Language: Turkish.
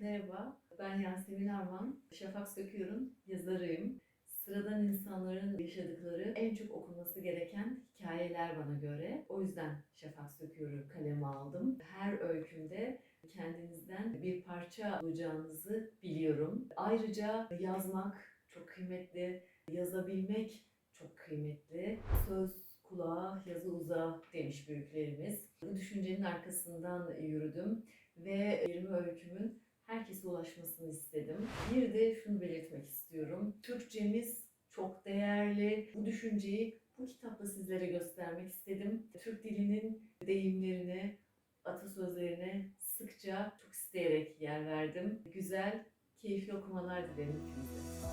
Merhaba, ben Yasemin Arman. Şafak Söküyor'un yazarıyım. Sıradan insanların yaşadıkları en çok okunması gereken hikayeler bana göre. O yüzden Şafak Söküyor'u kaleme aldım. Her öykümde kendinizden bir parça bulacağınızı biliyorum. Ayrıca yazmak çok kıymetli, yazabilmek çok kıymetli. Söz kulağa, yazı uzağa demiş büyüklerimiz. Bu düşüncenin arkasından yürüdüm ve 20 öykümün ulaşmasını istedim. Bir de şunu belirtmek istiyorum. Türkçemiz çok değerli. Bu düşünceyi bu kitapla sizlere göstermek istedim. Türk dilinin deyimlerine, atasözlerine sıkça çok isteyerek yer verdim. Güzel, keyifli okumalar dilerim hepinize.